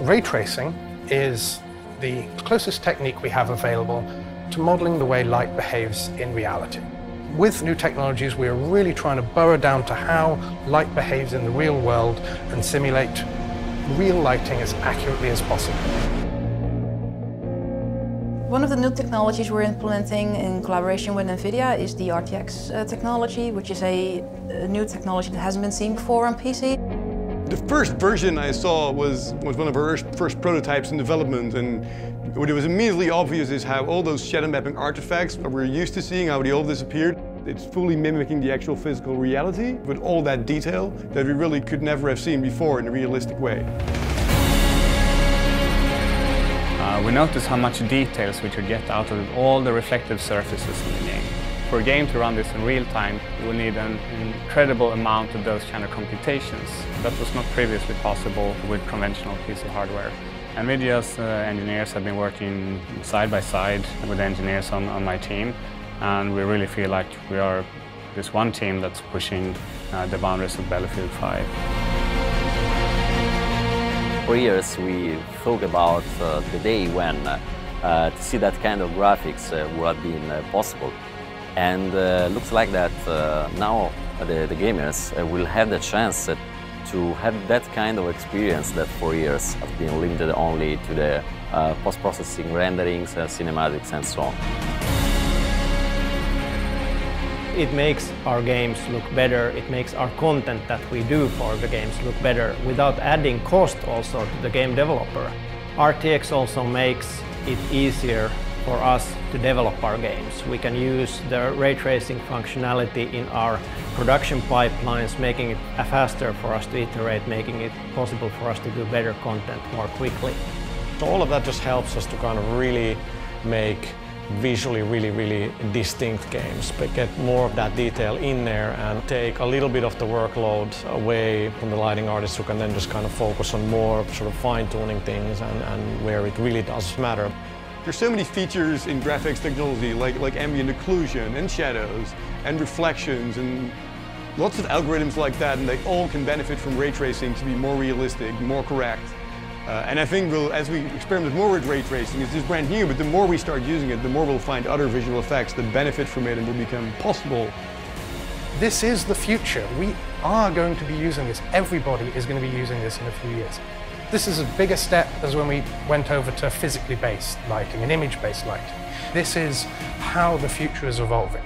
Ray tracing is the closest technique we have available to modeling the way light behaves in reality. With new technologies, we are really trying to burrow down to how light behaves in the real world and simulate real lighting as accurately as possible. One of the new technologies we're implementing in collaboration with NVIDIA is the RTX uh, technology, which is a, a, new technology that hasn't been seen before on PC. The first version I saw was, was one of our first prototypes in development, and what was immediately obvious is how all those shadow mapping artifacts that we're used to seeing, how they all disappeared. It's fully mimicking the actual physical reality with all that detail that we really could never have seen before in a realistic way. Uh, we noticed how much details we could get out of all the reflective surfaces in the game. For a game to run this in real time, will need an incredible amount of those kind of computations. That was not previously possible with conventional PC hardware. NVIDIA's uh, engineers have been working side by side with engineers on, on my team and we really feel like we are this one team that's pushing uh, the boundaries of Battlefield 5. For years we thought about uh, the day when uh, to see that kind of graphics uh, would have been uh, possible. And uh, looks like that uh, now the, the, gamers uh, will have the chance to have that kind of experience that for years has been limited only to the uh, post-processing renderings, cinematics and so on it makes our games look better, it makes our content that we do for the games look better without adding cost also to the game developer. RTX also makes it easier for us to develop our games. We can use the ray tracing functionality in our production pipelines, making it faster for us to iterate, making it possible for us to do better content more quickly. So all of that just helps us to kind of really make visually really, really distinct games, but get more of that detail in there and take a little bit of the workload away from the lighting artists who can then just kind of focus on more sort of fine-tuning things and, and where it really does matter. There's so many features in graphics technology like, like ambient occlusion and shadows and reflections and lots of algorithms like that and they all can benefit from ray tracing to be more realistic, more correct. Uh, and I think we'll, as we experiment more with ray tracing, it's just brand new, but the more we start using it, the more we'll find other visual effects that benefit from it and will become possible. This is the future. We are going to be using this. Everybody is going to be using this in a few years. This is a bigger step as when we went over to physically based lighting and image-based lighting. This is how the future is evolving.